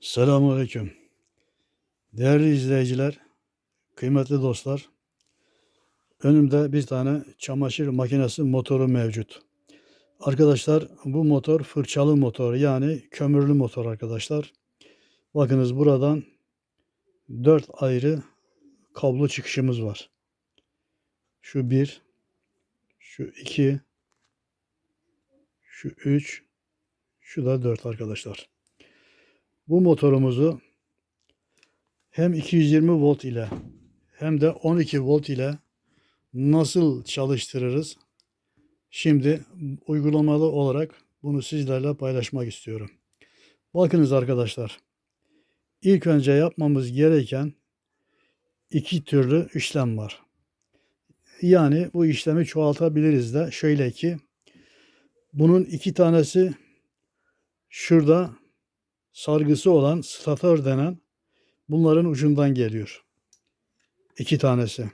Selamünaleyküm. Değerli izleyiciler, kıymetli dostlar. Önümde bir tane çamaşır makinesi motoru mevcut. Arkadaşlar bu motor fırçalı motor yani kömürlü motor arkadaşlar. Bakınız buradan dört ayrı kablo çıkışımız var. Şu bir, şu iki, şu üç, şu da dört arkadaşlar. Bu motorumuzu hem 220 volt ile hem de 12 volt ile nasıl çalıştırırız? Şimdi uygulamalı olarak bunu sizlerle paylaşmak istiyorum. Bakınız arkadaşlar. İlk önce yapmamız gereken iki türlü işlem var. Yani bu işlemi çoğaltabiliriz de şöyle ki bunun iki tanesi şurada sargısı olan statör denen bunların ucundan geliyor. İki tanesi.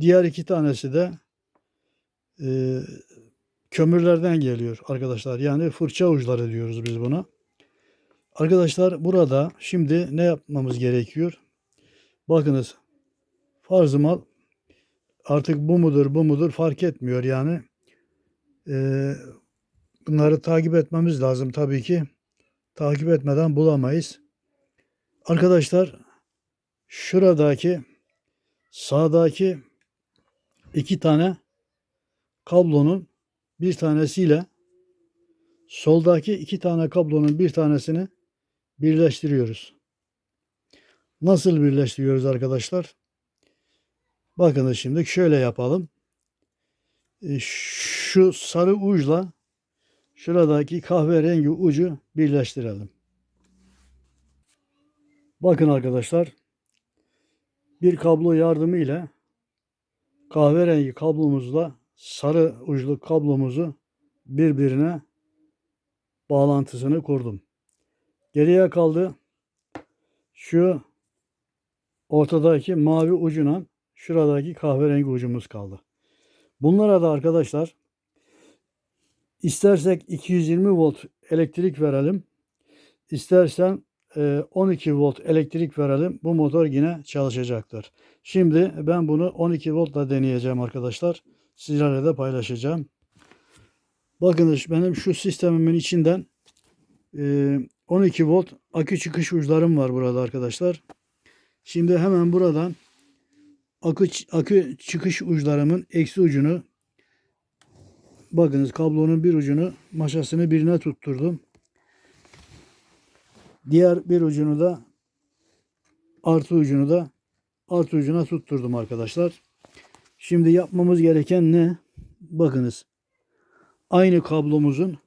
Diğer iki tanesi de e, kömürlerden geliyor arkadaşlar. Yani fırça uçları diyoruz biz buna. Arkadaşlar burada şimdi ne yapmamız gerekiyor? Bakınız farzımal artık bu mudur bu mudur fark etmiyor yani. E, bunları takip etmemiz lazım tabii ki takip etmeden bulamayız. Arkadaşlar şuradaki sağdaki iki tane kablonun bir tanesiyle soldaki iki tane kablonun bir tanesini birleştiriyoruz. Nasıl birleştiriyoruz arkadaşlar? Bakın şimdi şöyle yapalım. E, şu sarı uçla şuradaki kahverengi ucu birleştirelim. Bakın arkadaşlar bir kablo yardımı ile kahverengi kablomuzla sarı uçlu kablomuzu birbirine bağlantısını kurdum. Geriye kaldı şu ortadaki mavi ucuna şuradaki kahverengi ucumuz kaldı. Bunlara da arkadaşlar İstersek 220 volt elektrik verelim. İstersen 12 e, volt elektrik verelim. Bu motor yine çalışacaktır. Şimdi ben bunu 12 voltla deneyeceğim arkadaşlar. Sizlerle de paylaşacağım. Bakınız benim şu sistemimin içinden 12 e, volt akü çıkış uçlarım var burada arkadaşlar. Şimdi hemen buradan akü, akü çıkış uçlarımın eksi ucunu Bakınız kablonun bir ucunu maşasını birine tutturdum. Diğer bir ucunu da artı ucunu da artı ucuna tutturdum arkadaşlar. Şimdi yapmamız gereken ne? Bakınız. Aynı kablomuzun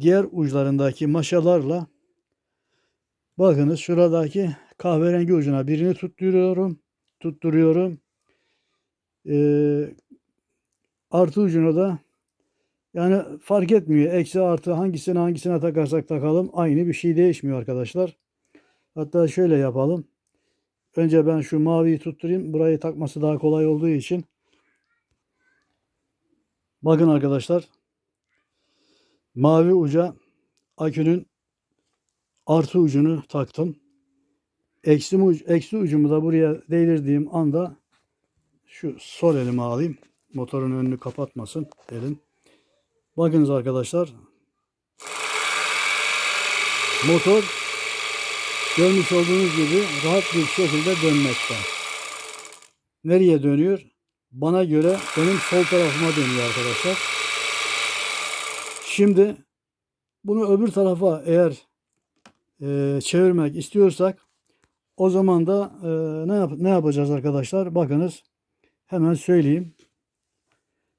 diğer uçlarındaki maşalarla bakınız şuradaki kahverengi ucuna birini tutturuyorum. Tutturuyorum. Ee, artı ucuna da yani fark etmiyor. Eksi artı hangisini hangisine takarsak takalım aynı bir şey değişmiyor arkadaşlar. Hatta şöyle yapalım. Önce ben şu maviyi tutturayım. Burayı takması daha kolay olduğu için. Bakın arkadaşlar. Mavi uca akünün artı ucunu taktım. Eksi, uc, eksi ucumu da buraya değdirdiğim anda şu sol elimi alayım. Motorun önünü kapatmasın elim. Bakınız arkadaşlar. Motor görmüş olduğunuz gibi rahat bir şekilde dönmekte. Nereye dönüyor? Bana göre benim sol tarafıma dönüyor arkadaşlar. Şimdi bunu öbür tarafa eğer e, çevirmek istiyorsak o zaman da e, ne, yap ne yapacağız arkadaşlar? Bakınız hemen söyleyeyim.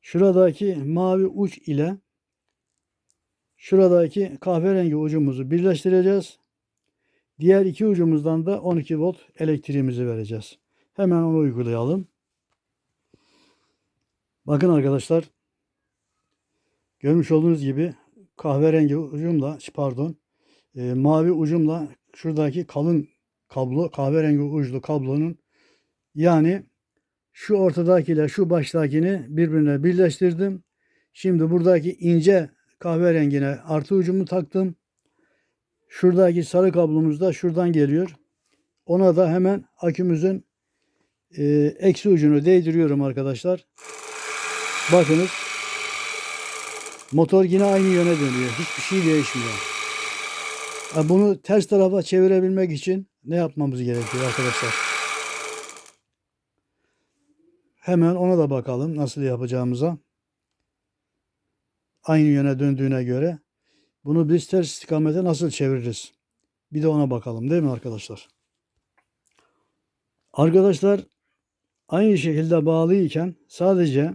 Şuradaki mavi uç ile Şuradaki kahverengi ucumuzu birleştireceğiz. Diğer iki ucumuzdan da 12 volt elektriğimizi vereceğiz. Hemen onu uygulayalım. Bakın arkadaşlar. Görmüş olduğunuz gibi kahverengi ucumla pardon e, mavi ucumla şuradaki kalın kablo kahverengi uçlu kablonun yani şu ortadakiyle şu baştakini birbirine birleştirdim. Şimdi buradaki ince kahverengine artı ucumu taktım. Şuradaki sarı kablomuz da şuradan geliyor. Ona da hemen akümüzün e, eksi ucunu değdiriyorum arkadaşlar. Bakınız. Motor yine aynı yöne dönüyor. Hiçbir şey değişmiyor. Bunu ters tarafa çevirebilmek için ne yapmamız gerekiyor arkadaşlar? Hemen ona da bakalım nasıl yapacağımıza. Aynı yöne döndüğüne göre bunu biz ters istikamete nasıl çeviririz? Bir de ona bakalım değil mi arkadaşlar? Arkadaşlar aynı şekilde bağlıyken sadece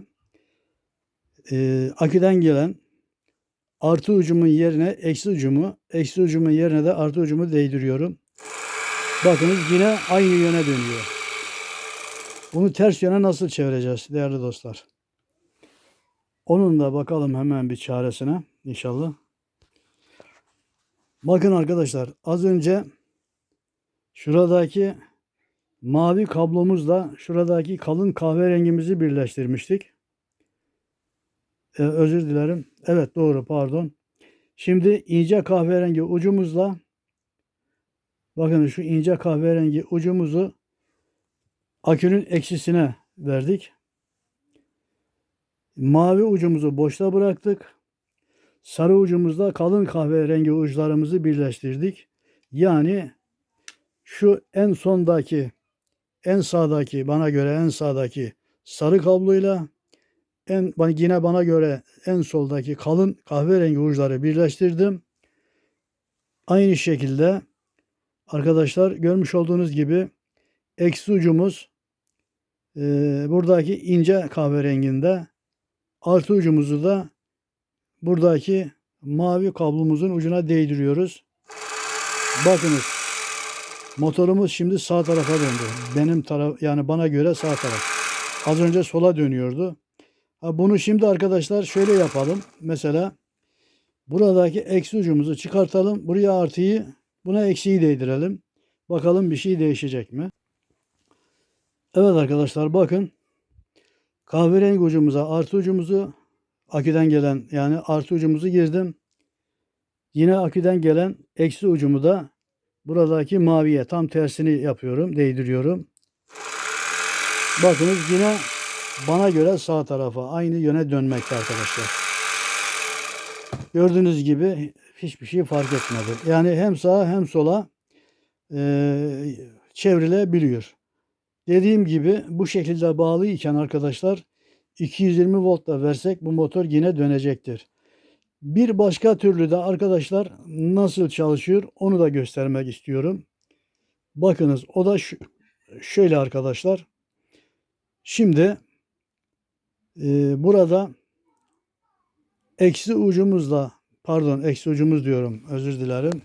e, aküden gelen artı ucumun yerine eksi ucumu, eksi ucumun yerine de artı ucumu değdiriyorum. Bakınız yine aynı yöne dönüyor. Bunu ters yöne nasıl çevireceğiz değerli dostlar? Onun da bakalım hemen bir çaresine inşallah. Bakın arkadaşlar az önce şuradaki mavi kablomuzla şuradaki kalın kahverengimizi birleştirmiştik. Ee, özür dilerim. Evet doğru pardon. Şimdi ince kahverengi ucumuzla bakın şu ince kahverengi ucumuzu akünün eksisine verdik. Mavi ucumuzu boşta bıraktık. Sarı ucumuzda kalın kahverengi uçlarımızı birleştirdik. Yani şu en sondaki en sağdaki bana göre en sağdaki sarı kabloyla en yine bana göre en soldaki kalın kahverengi uçları birleştirdim. Aynı şekilde arkadaşlar görmüş olduğunuz gibi eksi ucumuz e, buradaki ince kahverenginde artı ucumuzu da buradaki mavi kablomuzun ucuna değdiriyoruz. Bakınız motorumuz şimdi sağ tarafa döndü. Benim taraf yani bana göre sağ taraf. Az önce sola dönüyordu. Bunu şimdi arkadaşlar şöyle yapalım. Mesela buradaki eksi ucumuzu çıkartalım. Buraya artıyı buna eksiyi değdirelim. Bakalım bir şey değişecek mi? Evet arkadaşlar bakın. Kahverengi ucumuza artı ucumuzu aküden gelen yani artı ucumuzu girdim. Yine aküden gelen eksi ucumu da buradaki maviye tam tersini yapıyorum, değdiriyorum. Bakınız yine bana göre sağ tarafa aynı yöne dönmekte arkadaşlar. Gördüğünüz gibi hiçbir şey fark etmedi. Yani hem sağa hem sola e, çevrilebiliyor. Dediğim gibi bu şekilde bağlıyken arkadaşlar 220 voltla versek bu motor yine dönecektir. Bir başka türlü de arkadaşlar nasıl çalışıyor onu da göstermek istiyorum. Bakınız o da şöyle arkadaşlar. Şimdi e, burada eksi ucumuzla pardon eksi ucumuz diyorum özür dilerim.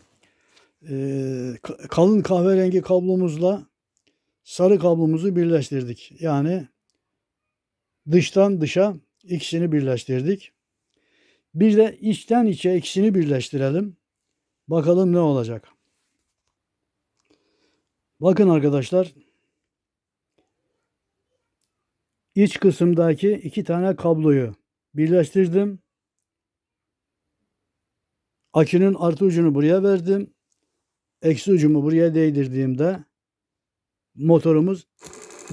E, kalın kahverengi kablomuzla sarı kablomuzu birleştirdik. Yani dıştan dışa ikisini birleştirdik. Bir de içten içe ikisini birleştirelim. Bakalım ne olacak. Bakın arkadaşlar. İç kısımdaki iki tane kabloyu birleştirdim. Akünün artı ucunu buraya verdim. Eksi ucumu buraya değdirdiğimde motorumuz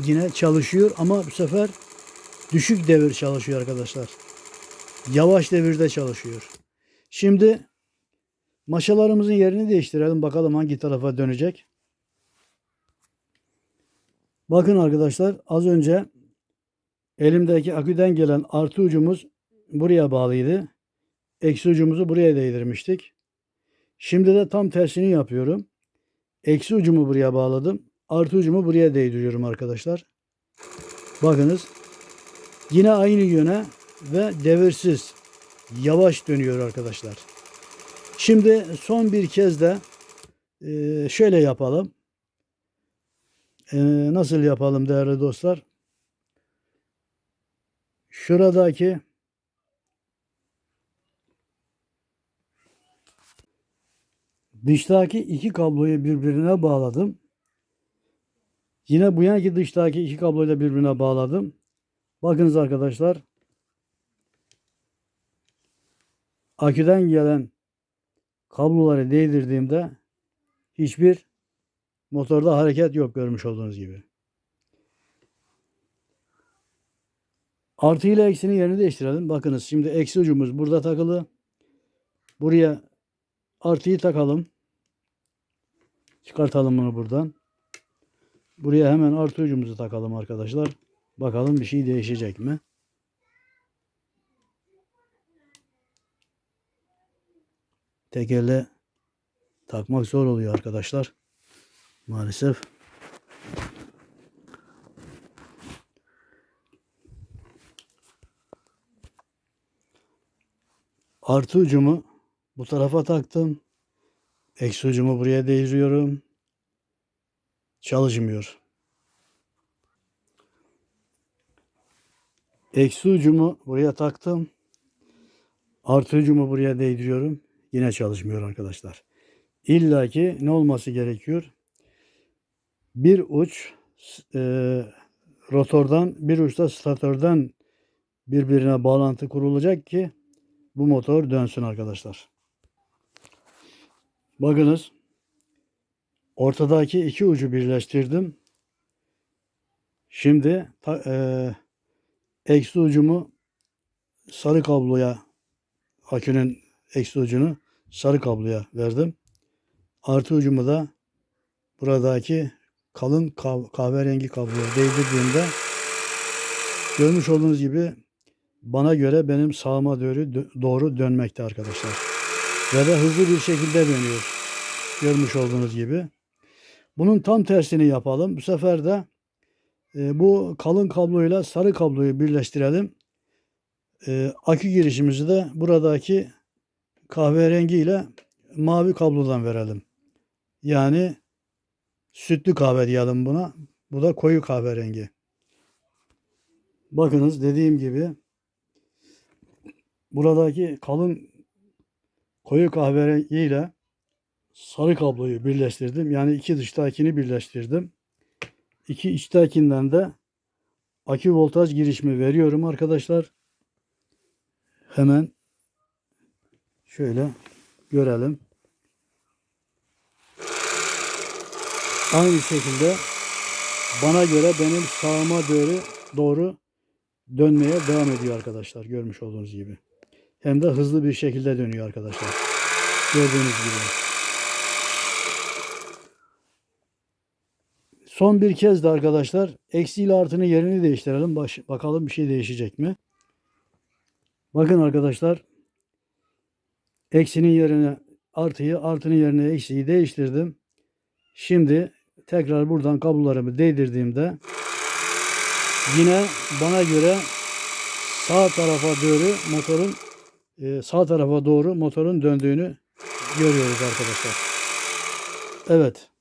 yine çalışıyor ama bu sefer düşük devir çalışıyor arkadaşlar. Yavaş devirde çalışıyor. Şimdi maşalarımızın yerini değiştirelim. Bakalım hangi tarafa dönecek. Bakın arkadaşlar az önce elimdeki aküden gelen artı ucumuz buraya bağlıydı. Eksi ucumuzu buraya değdirmiştik. Şimdi de tam tersini yapıyorum. Eksi ucumu buraya bağladım. Artı ucumu buraya değdiriyorum arkadaşlar. Bakınız. Yine aynı yöne ve devirsiz yavaş dönüyor arkadaşlar. Şimdi son bir kez de e, şöyle yapalım. E, nasıl yapalım değerli dostlar? Şuradaki dıştaki iki kabloyu birbirine bağladım. Yine bu yanki dıştaki iki kabloyu da birbirine bağladım. Bakınız arkadaşlar. Aküden gelen kabloları değdirdiğimde hiçbir motorda hareket yok görmüş olduğunuz gibi. Artı ile eksinin yerini değiştirelim. Bakınız şimdi eksi ucumuz burada takılı. Buraya artıyı takalım. Çıkartalım bunu buradan. Buraya hemen artı ucumuzu takalım arkadaşlar. Bakalım bir şey değişecek mi? Tekerle takmak zor oluyor arkadaşlar. Maalesef. Artı ucumu bu tarafa taktım. Eksi ucumu buraya değdiriyorum. Çalışmıyor. Eksi ucumu buraya taktım. Artı ucumu buraya değdiriyorum. Yine çalışmıyor arkadaşlar. İlla ki ne olması gerekiyor? Bir uç e, rotordan bir uçta statörden birbirine bağlantı kurulacak ki bu motor dönsün arkadaşlar. Bakınız ortadaki iki ucu birleştirdim. Şimdi e, eksi ucumu sarı kabloya akünün eksi ucunu sarı kabloya verdim. Artı ucumu da buradaki kalın kav- kahverengi kabloya değdirdiğimde görmüş olduğunuz gibi bana göre benim sağıma doğru, doğru dönmekte arkadaşlar. Ve de hızlı bir şekilde dönüyor. Görmüş olduğunuz gibi. Bunun tam tersini yapalım. Bu sefer de e, bu kalın kabloyla sarı kabloyu birleştirelim. E, akü girişimizi de buradaki kahverengi ile mavi kablodan verelim. Yani sütlü kahve diyelim buna. Bu da koyu kahverengi. Bakınız dediğim gibi buradaki kalın koyu kahverengi ile sarı kabloyu birleştirdim. Yani iki dıştakini birleştirdim. İki içtekinden de akü voltaj girişimi veriyorum arkadaşlar. Hemen şöyle görelim. Aynı şekilde bana göre benim sağıma doğru doğru dönmeye devam ediyor arkadaşlar. Görmüş olduğunuz gibi. Hem de hızlı bir şekilde dönüyor arkadaşlar. Gördüğünüz gibi. Son bir kez de arkadaşlar eksi ile artının yerini değiştirelim. Baş, bakalım bir şey değişecek mi? Bakın arkadaşlar eksinin yerine artıyı artının yerine eksiyi değiştirdim. Şimdi tekrar buradan kablolarımı değdirdiğimde yine bana göre sağ tarafa doğru motorun e, sağ tarafa doğru motorun döndüğünü görüyoruz arkadaşlar. Evet.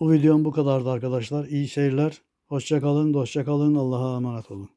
Bu videom bu kadardı arkadaşlar. İyi seyirler. Hoşça kalın, hoşça kalın. Allah'a emanet olun.